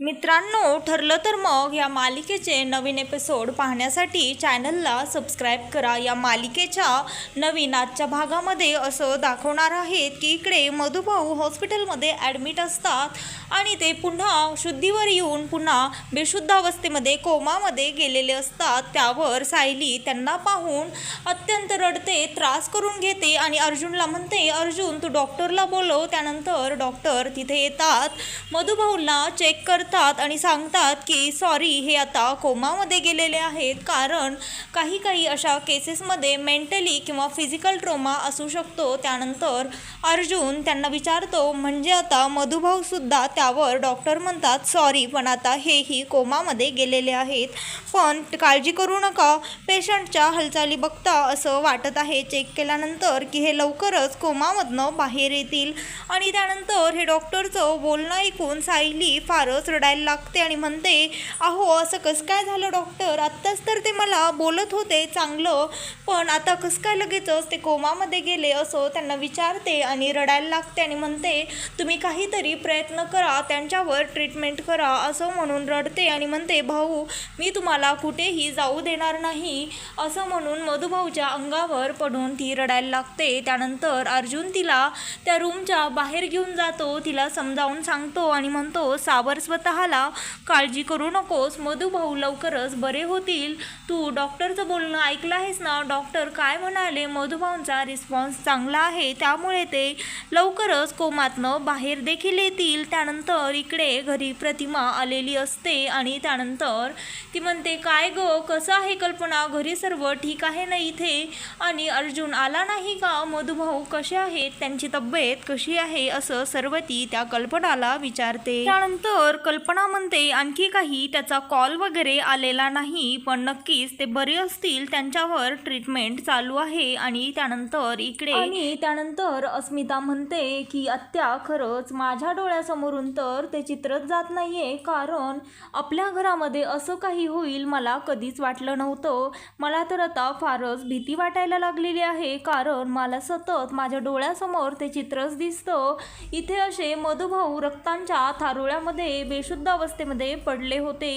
मित्रांनो ठरलं तर मग या मालिकेचे नवीन एपिसोड पाहण्यासाठी चॅनलला सबस्क्राईब करा. या मालिकेच्या नवीन आजच्या भागामध्ये असं दाखवणार आहेत की इकडे मधुभाऊ हॉस्पिटलमध्ये ॲडमिट असतात आणि ते पुन्हा शुद्धीवर येऊन पुन्हा बेशुद्ध अवस्थेमध्ये कोमामध्ये गेलेले असतात. त्यावर सायली त्यांना पाहून अत्यंत रडते त्रास करून घेते आणि अर्जुनला म्हणते अर्जुन तू डॉक्टरला बोलव. त्यानंतर डॉक्टर तिथे येतात. मधुभाऊला चेक करतात आणि सांगतात की सॉरी हे आता कोमामध्ये गेलेले आहेत. कारण काही काही अशा केसेसमध्ये मेंटली किंवा फिजिकल ट्रोमा असू शकतो. त्यानंतर अर्जुन त्यांना विचारतो म्हणजे आता मधुभाऊसुद्धा त्यावर डॉक्टर म्हणतात सॉरी पण आता हेही कोमामध्ये गेलेले आहेत. पण काळजी करू नका. पेशंटच्या हालचाली बघता असं वाटत आहे. चेक केल्यानंतर की हे लवकरच कोमामधनं बाहेर येतील. आणि त्यानंतर हे डॉक्टरचं बोलणं ऐकून सायली फारच रडायला लागते आणि म्हणते अहो असं कसं काय झालं डॉक्टर? आत्ताच तर ते मला बोलत होते चांगलं पण आता कसं काय लगेचच ते कोमामध्ये गेले असं त्यांना विचारते आणि रडायला लागते आणि म्हणते तुम्ही काहीतरी प्रयत्न करा त्यांच्यावर ट्रीटमेंट करा असं म्हणून रडते आणि म्हणते भाऊ मी तुम्हाला कुठेही जाऊ देणार नाही असं म्हणून मधुभाऊच्या अंगावर पडून ती रडायला लागते. त्यानंतर अर्जुन तिला त्या रूमच्या बाहेर घेऊन जातो तिला समजावून सांगतो आणि म्हणतो सावर स्वतःला काळजी करू नकोस. मधुभाऊ लवकरच बरे होतील. तू डॉक्टरचं बोलणं ऐकलं आहेस ना? डॉक्टर काय म्हणाले? मधुभाऊंचा रिस्पॉन्स चांगला आहे. त्यामुळे ते लवकरच कोमातनं बाहेर देखील येतील. त्यानंतर इकडे घरी प्रतिमा आलेली असते आणि त्यानंतर ती म्हणते काय ग? कसं आहे कल्पना? घरी सर्व ठीक आहे ना इथे? आणि अर्जुन आला नाही का? मधुभाऊ कसे आहेत? त्यांची तब्येत कशी आहे? असं सर्व ती त्या कल्पनाला विचारते. त्यानंतर कल्पना म्हणते आणखी काही त्याचा कॉल वगैरे आलेला नाही पण नक्कीच ते बरे असतील त्यांच्यावर ट्रीटमेंट चालू आहे आणि त्यानंतर इकडे आणि त्यानंतर अस्मिता म्हणते की आत्या खरंच माझ्या डोळ्यासमोरून तर ते चित्रच जात नाहीये कारण आपल्या घरामध्ये असं काही होईल मला कधीच वाटलं नव्हतं. मला तर आता फारच भीती वाटायला लागलेली आहे कारण मला सतत माझ्या डोळ्यासमोर ते चित्रच दिसतं. इथे असे मधुभाऊ रक्तांच्या थारोळ्यामध्ये बेश बेशुद्ध अवस्थेमध्ये पडले होते.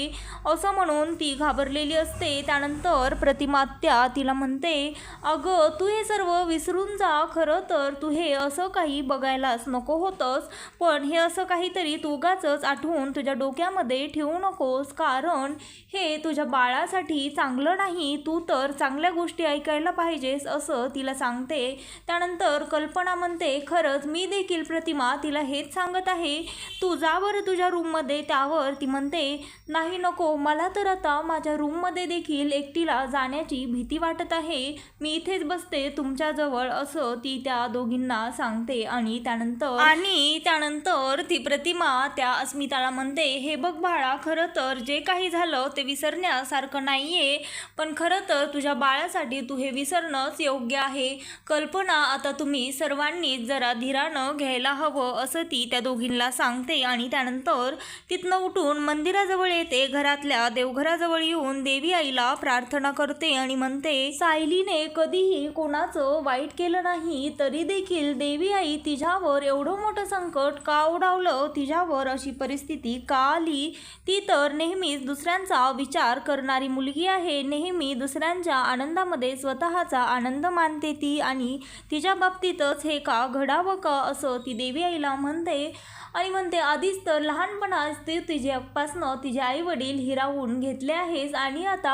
असं म्हणून ती घाबरलेली असते. त्यानंतर प्रतिमात्या तिला म्हणते अगं तू हे सर्व विसरून जा. खरं तर तू हे असं काही बघायलाच नको होतंस. पण हे असं काहीतरी तू उगाचच आठवून तुझ्या डोक्यामध्ये ठेवू नकोस. कारण हे तुझ्या बाळासाठी चांगलं नाही. तू तर चांगल्या गोष्टी ऐकायला पाहिजेस असं तिला सांगते. त्यानंतर कल्पना म्हणते खरंच मी देखील प्रतिमा तिला हेच सांगत आहे. तू जा बरं तुझ्या रूममध्ये त्यावर ती म्हणते नाही नको मला तर आता माझ्या रूममध्ये देखील एकटीला जाण्याची भीती वाटत आहे. मी इथेच बसते तुमच्याजवळ असं ती त्या दोघींना सांगते आणि त्यानंतर आणि त्यानंतर ती प्रतिमा त्या अस्मिताला म्हणते हे बघ बाळा खरं तर जे काही झालं ते विसरण्यासारखं नाही आहे पण खरं तर तुझ्या बाळासाठी तू हे विसरणंच योग्य आहे. कल्पना आता तुम्ही सर्वांनीच जरा धीरानं घ्यायला हवं असं ती त्या दोघींना सांगते आणि त्यानंतर तिथनं उठून मंदिराजवळ येते घरातल्या देवघराजवळ येऊन देवी आईला प्रार्थना करते आणि म्हणते सायलीने कधीही कोणाचं वाईट केलं नाही तरी देखील देवी आई तिच्यावर एवढं मोठं संकट का ओढावलं? तिच्यावर अशी परिस्थिती का आली? ती तर नेहमीच दुसऱ्यांचा विचार करणारी मुलगी आहे. नेहमी दुसऱ्यांच्या आनंदामध्ये स्वतःचा आनंद मानते ती आणि तिच्या बाबतीतच हे का घडावं का? असं ती देवी आईला म्हणते. आणि म्हणते आधीच तर लहानपणाच ते तिच्यापासनं तिचे आई वडील हिरावून घेतले आहेस आणि आता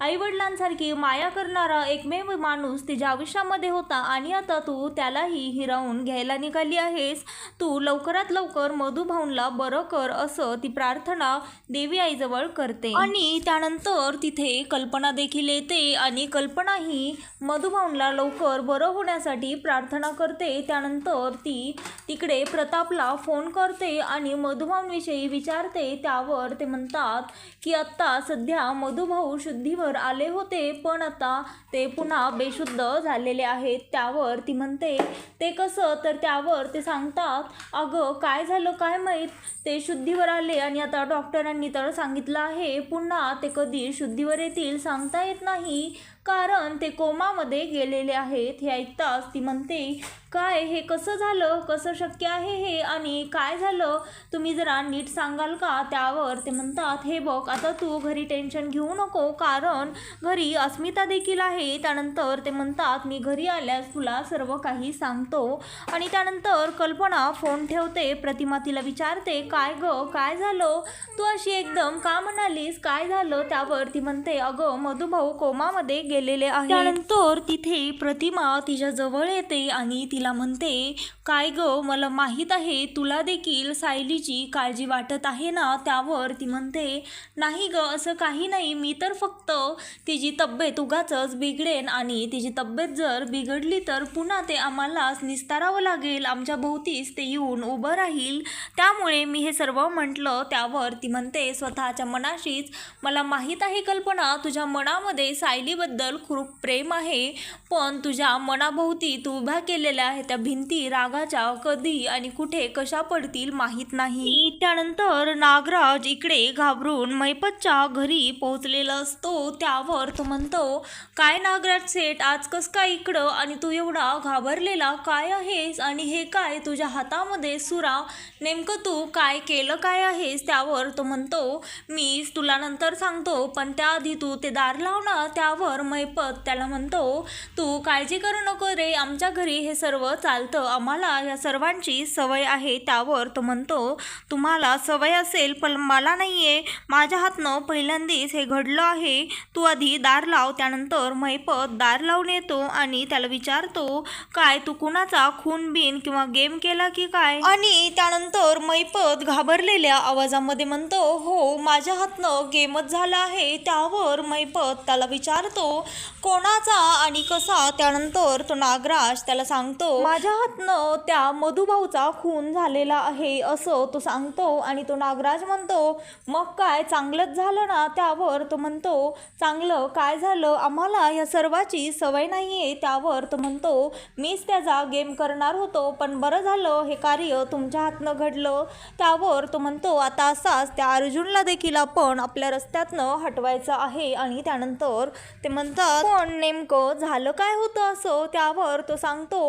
आईवडिलांसारखी माया करणारा एकमेव माणूस तिच्या आयुष्यामध्ये होता आणि आता तू त्यालाही हिरावून घ्यायला निघाली आहेस. तू लवकरात लवकर मधुभाऊनला बरं कर असं ती प्रार्थना देवी आईजवळ करते. आणि त्यानंतर तिथे कल्पना देखील येते आणि कल्पना ही मधुभाऊनला लवकर बरं होण्यासाठी प्रार्थना करते. त्यानंतर ती तिकडे प्रतापला फोन कर करते आणि मधुभाऊंविषयी विचारते त्यावर ते म्हणतात की आत्ता सध्या मधुभाऊ शुद्धीवर आले होते पण आता ते पुन्हा बेशुद्ध झालेले आहेत. त्यावर ती म्हणते ते कसं? तर त्यावर ते सांगतात अगं काय झालं काय माहीत? ते शुद्धीवर आले आणि आता डॉक्टरांनी तर सांगितलं आहे पुन्हा ते कधी शुद्धीवर येतील सांगता येत नाही. कारण ते कोमामध्ये गेलेले आहेत. हे ऐकताच ती म्हणते काय हे कसं झालं? कसं शक्य आहे हे? आणि काय झालं? तुम्ही जरा नीट सांगाल का? त्यावर ते म्हणतात हे बघ आता तू घरी टेन्शन घेऊ नको. कारण घरी अस्मिता देखील आहे. त्यानंतर ते म्हणतात मी घरी आल्यास तुला सर्व काही सांगतो. आणि त्यानंतर कल्पना फोन ठेवते. प्रतिमा तिला विचारते काय ग? काय झालं? तू अशी एकदम का म्हणालीस? काय झालं? त्यावर ती म्हणते अगं मधुभाऊ कोमामध्ये गेलेले आहे त्यानंतर तिथे प्रतिमा तिच्या जवळ येते आणि तिला म्हणते काय ग मला माहीत आहे तुला देखील सायलीची काळजी वाटत आहे ना? त्यावर ती म्हणते नाही ग असं काही नाही. मी तर फक्त तिची तब्येत उगाचच बिघडेन आणि तिची तब्येत जर बिघडली तर पुन्हा ते आम्हालाच निस्तारावं लागेल. आमच्या भोवतीच ते येऊन उभं राहील. त्यामुळे मी हे सर्व म्हटलं. त्यावर ती म्हणते स्वतःच्या मनाशीच मला माहीत आहे कल्पना. तुझ्या मनामध्ये सायलीबद्दल खूप प्रेम आहे पण तुझ्या मनाभोवती तू उभ्या केलेल्या आहे त्या भिंती रागाच्या कधी आणि कुठे कशा पडतील माहीत नाही. त्यानंतर नागराज इकडे घाबरून मैपतच्या घरी पोहोचलेला असतो. त्यावर तो म्हणतो काय नागराज सेठ आज कस काय इकडं आणि तू एवढा घाबरलेला काय आहेस आणि हे काय तुझ्या हातामध्ये सुरा? नेमकं तू काय केलं काय आहेस? त्यावर तो म्हणतो मी तुला नंतर सांगतो पण त्याआधी तू ते दार लावणार त्यावर मैपत त्याला म्हणतो तू काळजी करू नको रे आमच्या घरी हे सर्व चालतं. आम्हाला या सर्वांची सवय आहे. त्यावर तो म्हणतो तुम्हाला सवय असेल पण मला नाही आहे माझ्या हातनं पहिल्यांदाच हे घडलं आहे. तू आधी दार लाव. त्यानंतर मैपत दार लावून येतो आणि त्याला विचारतो काय तू कुणाचा खून बिन किंवा गेम केला की काय? आणि त्यानंतर मैपत घाबरलेल्या आवाजामध्ये म्हणतो हो माझ्या हातनं गेमच झाला आहे. त्यावर मैपत त्याला विचारतो कोणाचा आणि कसा? त्यानंतर तो नागराज त्याला सांगतो माझ्या हातनं त्या मधुभाऊचा खून झालेला आहे असं तो सांगतो. आणि तो नागराज म्हणतो मग काय? चांगलंच झालं ना? त्यावर तो म्हणतो चांगलं. काय झालं? आम्हाला या सर्वाची सवय नाही आहे त्यावर तो म्हणतो मीच त्याचा गेम करणार होतो पण बरं झालं. हे कार्य तुमच्या हातनं घडलं. त्यावर तो म्हणतो आता असाच त्या अर्जुनला देखील आपण आपल्या रस्त्यातनं हटवायचं आहे. आणि त्यानंतर ते म्हणतात पण नेमकं झालं काय होतं असं त्यावर तो सांगतो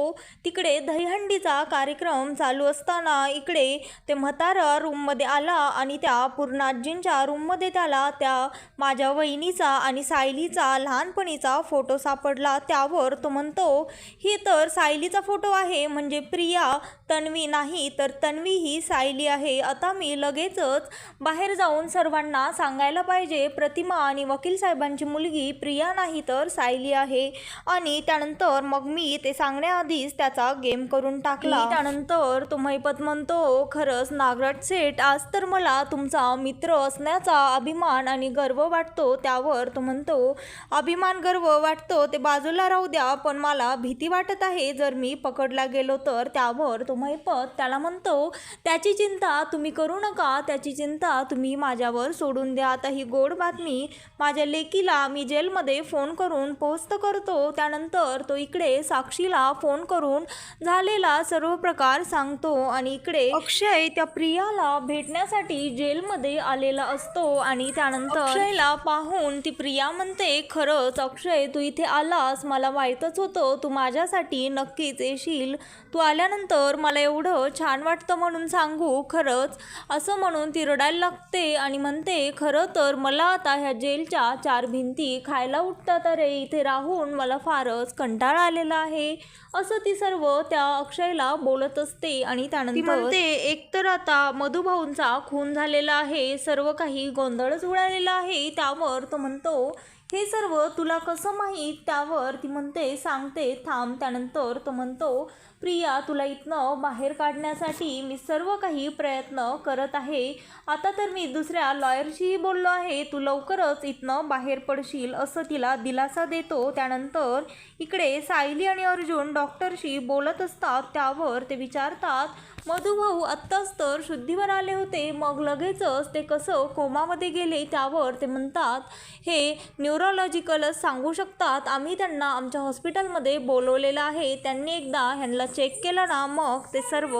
तिकडे दहीहंडीचा कार्यक्रम चालू असताना इकडे ते म्हातारा रूममध्ये आला आणि त्या पूर्णाजींच्या रूममध्ये त्याला त्या माझ्या वहिनीचा आणि सायलीचा लहानपणीचा फोटो सापडला. त्यावर तो म्हणतो ही तर सायलीचा फोटो आहे म्हणजे प्रिया तन्वी नाही तर तन्वी ही सायली आहे. आता मी लगेचच बाहेर जाऊन सर्वांना सांगायला पाहिजे. प्रतिमा आणि वकील साहेबांची मुलगी प्रिया नाही तर सायली आहे. आणि त्यानंतर मग मी ते सांगण्याआधीच त्याचा गेम करून टाकला. त्यानंतर तो महिपत म्हणतो खरंच नागराज सेठ आज तर मला तुमचा मित्र असण्याचा अभिमान आणि गर्व वाटतो. त्यावर तो म्हणतो अभिमान गर्व वाटतो ते बाजूला राहू द्या पण मला भीती वाटत आहे. जर मी पकडला गेलो तर त्यावर तो महिपत त्याला म्हणतो त्याची चिंता तुम्ही करू नका त्याची चिंता तुम्ही माझ्यावर सोडून द्या. आता ही गोड बातमी माझ्या लेकीला मी जेलमध्ये फोन करून पोस्ट करतो त्यानंतर तो इकडे साक्षीला फोन करून झालेला सर्व प्रकार सांगतो आणि इकडे अक्षय त्या प्रियाला भेटण्यासाठी जेलमध्ये आलेला असतो आणि त्यानंतर अक्षयला पाहून ती प्रिया म्हणते खरंच अक्षय तू इथे आलास मला माहीतच होतं तू माझ्यासाठी नक्कीच येशील. तू आल्यानंतर मला एवढं छान वाटतं म्हणून सांगू खरंच. असं म्हणून ती रडायला लागते आणि म्हणते खरं तर मला आता ह्या जेलच्या चार भिंती खायला उठतात. अरे इथे राहून मला फारच कंटाळा आलेला आहे. असं ती सर्व त्या अक्षयला बोलत असते आणि त्यानंतर एक एकतर आता मधुभाऊंचा खून झालेला आहे सर्व काही गोंधळच उडालेला आहे. त्यावर तो म्हणतो हे सर्व तुला कसं माहीत? त्यावर ती म्हणते सांगते थांब. त्यानंतर तो म्हणतो प्रिया तुला इथनं बाहेर काढण्यासाठी मी सर्व काही प्रयत्न करत आहे. आता तर मी दुसऱ्या लॉयरशीही बोललो आहे. तू लवकरच इथनं बाहेर पडशील असं तिला दिलासा देतो. त्यानंतर इकडे सायली आणि अर्जुन डॉक्टरशी बोलत असतात. त्यावर ते विचारतात मधुभाऊ आत्ताच तर शुद्धीवर आले होते. मग लगेचच ते कसं कोमामध्ये गेले त्यावर ते म्हणतात हे न्यूरोलॉजिकलच सांगू शकतात आम्ही त्यांना आमच्या हॉस्पिटलमध्ये बोलवलेलं आहे. त्यांनी एकदा ह्यांना चेक केलं ना मग ते सर्व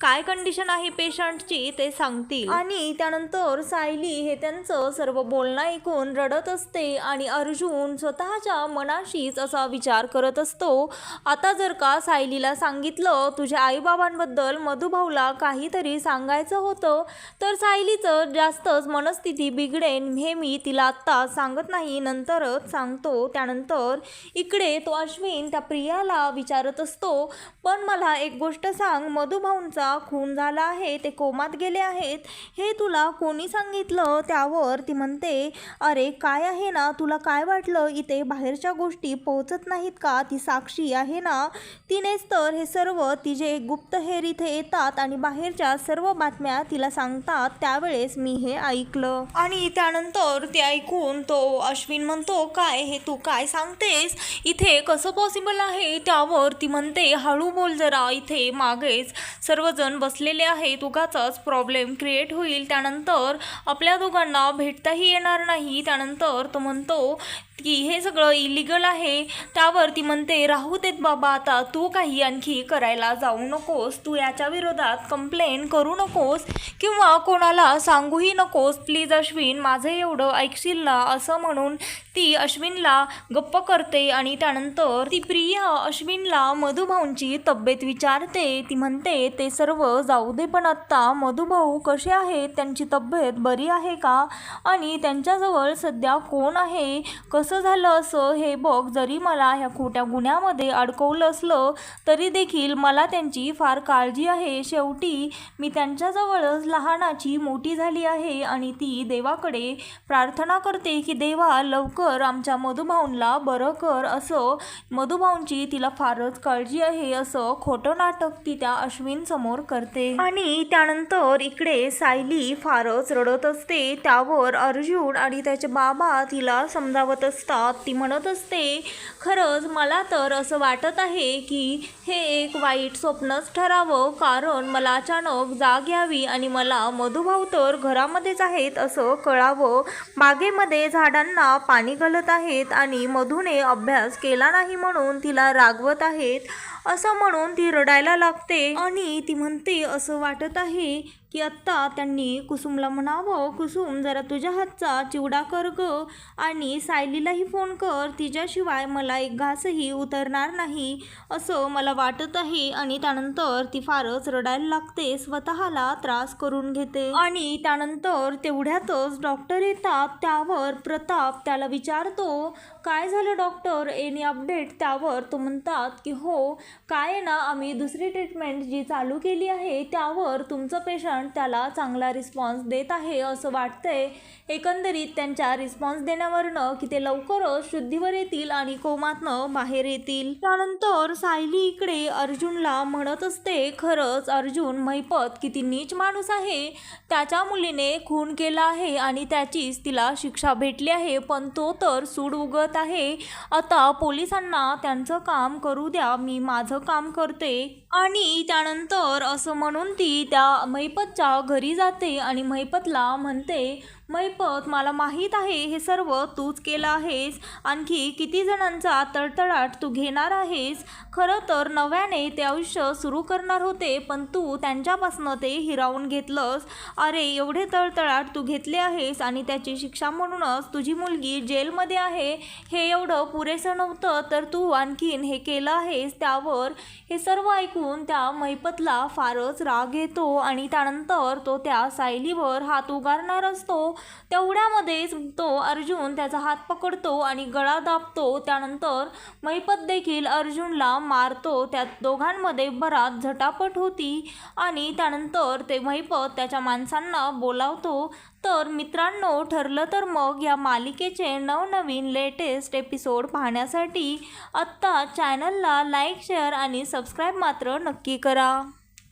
काय कंडिशन आहे पेशंटची ते सांगतील. आणि त्यानंतर सायली हे त्यांचं सर्व बोलणं ऐकून रडत असते आणि अर्जुन स्वतःच्या मनाशीच असा विचार करत असतो. आता जर का सायलीला सांगितलं तुझ्या आईबाबांबद्दल मधु मधुभाऊला काहीतरी सांगायचं होतं तर सायलीचं जास्तच मनस्थिती बिघडेन हे मी तिला आत्ता सांगत नाही. नंतरच सांगतो. त्यानंतर इकडे तो अश्विन त्या प्रियाला विचारत असतो पण मला एक गोष्ट सांग मधुभाऊंचा खून झाला आहे ते कोमात गेले आहेत. हे तुला कोणी सांगितलं? त्यावर ती म्हणते अरे काय आहे ना तुला काय वाटलं? इथे बाहेरच्या गोष्टी पोहोचत नाहीत का? ती साक्षी आहे ना? तिनेच तर हे सर्व तिचे गुप्तहेर इथे येतात आणि बाहेरच्या सर्व बातम्या तिला सांगतात त्यावेळेस मी हे ऐकलं. आणि त्यानंतर ते ऐकून तो अश्विन म्हणतो काय हे तू काय सांगतेस? इथे कसं पॉसिबल आहे? त्यावर ती म्हणते हळू बोल जरा इथे मागेच सर्वजण बसलेले आहेत उगाचाच प्रॉब्लेम क्रिएट होईल. त्यानंतर आपल्या दोघांना भेटताही येणार नाही. त्यानंतर तो म्हणतो की हे सगळं इलिगल आहे. त्यावर ती म्हणते राहू देत बाबा आता तू काही आणखी करायला जाऊ नकोस. तू याच्या विरोधात कंप्लेन करू नकोस किंवा कोणाला सांगूही नकोस. प्लीज अश्विन माझं एवढं ऐकशील ना? असं म्हणून ती अश्विनला गप्प करते आणि त्यानंतर ती प्रिया अश्विनला मधुभाऊंची तब्येत विचारते. ती म्हणते ते सर्व जाऊ दे पण आत्ता मधुभाऊ कसे आहेत? त्यांची तब्येत बरी आहे का? आणि त्यांच्याजवळ सध्या कोण आहे? कस झालं असं हे बघ जरी मला ह्या खोट्या गुन्ह्यामध्ये अडकवलं असलं तरी देखील मला त्यांची फार काळजी आहे. शेवटी मी त्यांच्याजवळच लहानाची मोठी झाली आहे आणि ती देवाकडे प्रार्थना करते की देवा लवकर आमच्या मधुभाऊंला बरं कर. असं मधुभाऊंची तिला फारच काळजी आहे असं खोटं नाटक ती त्या अश्विनसमोर करते. आणि त्यानंतर इकडे सायली फारच रडत असते त्यावर अर्जुन आणि त्याचे बाबा तिला समजावत असतात ती म्हणत असते खरंच मला तर असं वाटत आहे की हे एक वाईट स्वप्नच ठरावं कारण मला अचानक जाग यावी आणि मला मधुभाऊ तर घरामध्येच आहेत असं कळावं. बागेमध्ये झाडांना पाणी घालत आहेत आणि मधूने अभ्यास केला नाही म्हणून तिला रागवत आहेत असं म्हणून ती रडायला लागते. आणि ती म्हणते असं वाटत आहे की आत्ता त्यांनी कुसुमला म्हणावं कुसुम जरा तुझ्या हातचा चिवडा कर ग आणि सायलीलाही फोन कर. तिच्याशिवाय मला एक घासही उतरणार नाही असं मला वाटत आहे आणि त्यानंतर ती फारच रडायला लागते. स्वतःला त्रास करून घेते. आणि त्यानंतर तेवढ्यातच डॉक्टर येतात. त्यावर प्रताप त्याला विचारतो काय झालं डॉक्टर? एनी अपडेट त्यावर तो म्हणतात की हो काय आहे ना आम्ही दुसरी ट्रीटमेंट जी चालू केली आहे त्यावर तुमचं पेशंट त्याला चांगला रिस्पॉन्स देत आहे असं वाटतंय. एकंदरीत त्यांच्या रिस्पॉन्स देण्यावरनं की ते लवकरच शुद्धीवर येतील आणि कोमातनं बाहेर येतील. त्यानंतर सायली इकडे अर्जुनला म्हणत असते खरंच अर्जुन महिपत किती नीच माणूस आहे. त्याच्या मुलीने खून केला आहे आणि त्याचीच तिला शिक्षा भेटली आहे पण तो तर सूड उगत आहे. आता पोलिसांना त्यांचं काम करू द्या मी माझं काम करते. आणि त्यानंतर असं म्हणून ती त्या महिपतच्या घरी जाते आणि महिपतला म्हणते मैपत मला माहीत आहे हे सर्व तूच केलं आहेस. आणखी किती जणांचा तळतळाट तू घेणार आहेस? खरं तर नव्याने ते आयुष्य सुरू करणार होते पण तू त्यांच्यापासनं ते हिरावून घेतलंस. अरे एवढे तळतळाट तू घेतले आहेस आणि त्याची शिक्षा म्हणूनच तुझी मुलगी जेलमध्ये आहे. हे एवढं पुरेसं नव्हतं तर तू आणखीन हे केलं आहेस त्यावर. हे सर्व ऐकून त्या मैपतला फारच राग येतो आणि त्यानंतर तो त्या सायलीवर हात उगारणार असतो. तेवढ्यामध्येच तो अर्जुन त्याचा हात पकडतो आणि गळा दाबतो. त्यानंतर महिपत देखील अर्जुनला मारतो. त्या दोघांमध्ये बराच झटापट होती आणि त्यानंतर ते महिपत त्याच्या माणसांना बोलावतो. तर मित्रांनो ठरलं तर मग या मालिकेचे नवनवीन लेटेस्ट एपिसोड पाहण्यासाठी आत्ता चॅनलला लाईक शेअर आणि सबस्क्राईब मात्र नक्की करा.